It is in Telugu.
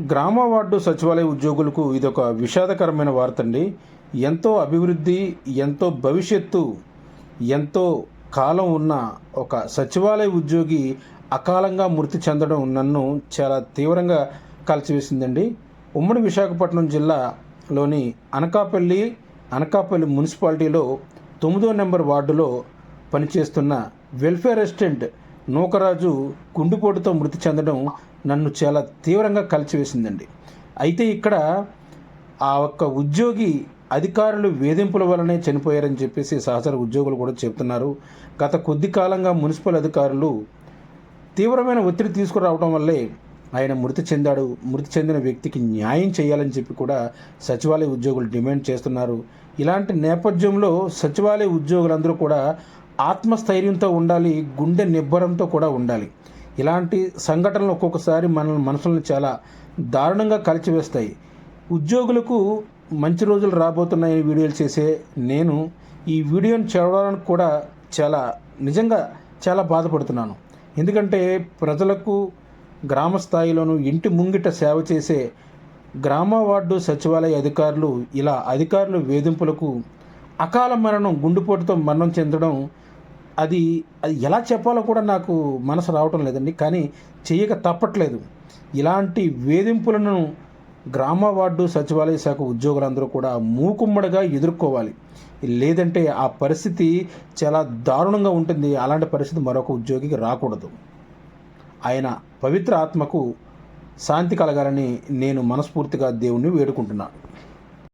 గ్రామ వార్డు సచివాలయ ఉద్యోగులకు ఇదొక విషాదకరమైన వార్త అండి ఎంతో అభివృద్ధి ఎంతో భవిష్యత్తు ఎంతో కాలం ఉన్న ఒక సచివాలయ ఉద్యోగి అకాలంగా మృతి చెందడం నన్ను చాలా తీవ్రంగా కలిసివేసిందండి ఉమ్మడి విశాఖపట్నం జిల్లాలోని అనకాపల్లి అనకాపల్లి మున్సిపాలిటీలో తొమ్మిదో నెంబర్ వార్డులో పనిచేస్తున్న వెల్ఫేర్ రెసిడెంట్ నూకరాజు గుండెపోటుతో మృతి చెందడం నన్ను చాలా తీవ్రంగా కలిచివేసిందండి. అయితే ఇక్కడ ఆ ఒక్క ఉద్యోగి అధికారులు వేధింపుల వల్లనే చనిపోయారని చెప్పేసి సహచర ఉద్యోగులు కూడా చెప్తున్నారు. గత కొద్ది కాలంగా మున్సిపల్ అధికారులు తీవ్రమైన ఒత్తిడి తీసుకురావడం వల్లే ఆయన మృతి చెందాడు. మృతి చెందిన వ్యక్తికి న్యాయం చేయాలని చెప్పి కూడా సచివాలయ ఉద్యోగులు డిమాండ్ చేస్తున్నారు. ఇలాంటి నేపథ్యంలో సచివాలయ ఉద్యోగులందరూ కూడా ఆత్మస్థైర్యంతో ఉండాలి గుండె నిబ్బరంతో కూడా ఉండాలి. ఇలాంటి సంఘటనలు ఒక్కొక్కసారి మన మనసులను చాలా దారుణంగా కలిచివేస్తాయి. ఉద్యోగులకు మంచి రోజులు రాబోతున్నాయని వీడియోలు చేసే నేను ఈ వీడియోని చదవడానికి కూడా చాలా నిజంగా చాలా బాధపడుతున్నాను. ఎందుకంటే ప్రజలకు గ్రామ స్థాయిలోనూ ఇంటి ముంగిట సేవ చేసే గ్రామ వార్డు సచివాలయ అధికారులు ఇలా అధికారులు వేధింపులకు అకాల మరణం గుండెపోటుతో మరణం చెందడం అది అది ఎలా చెప్పాలో కూడా నాకు మనసు రావటం లేదండి. కానీ చేయక తప్పట్లేదు. ఇలాంటి వేధింపులను గ్రామ వార్డు సచివాలయ శాఖ ఉద్యోగులందరూ కూడా మూకుమ్మడిగా ఎదుర్కోవాలి. లేదంటే ఆ పరిస్థితి చాలా దారుణంగా ఉంటుంది. అలాంటి పరిస్థితి మరొక ఉద్యోగికి రాకూడదు. ఆయన పవిత్ర ఆత్మకు శాంతి కలగాలని నేను మనస్ఫూర్తిగా దేవుణ్ణి వేడుకుంటున్నాను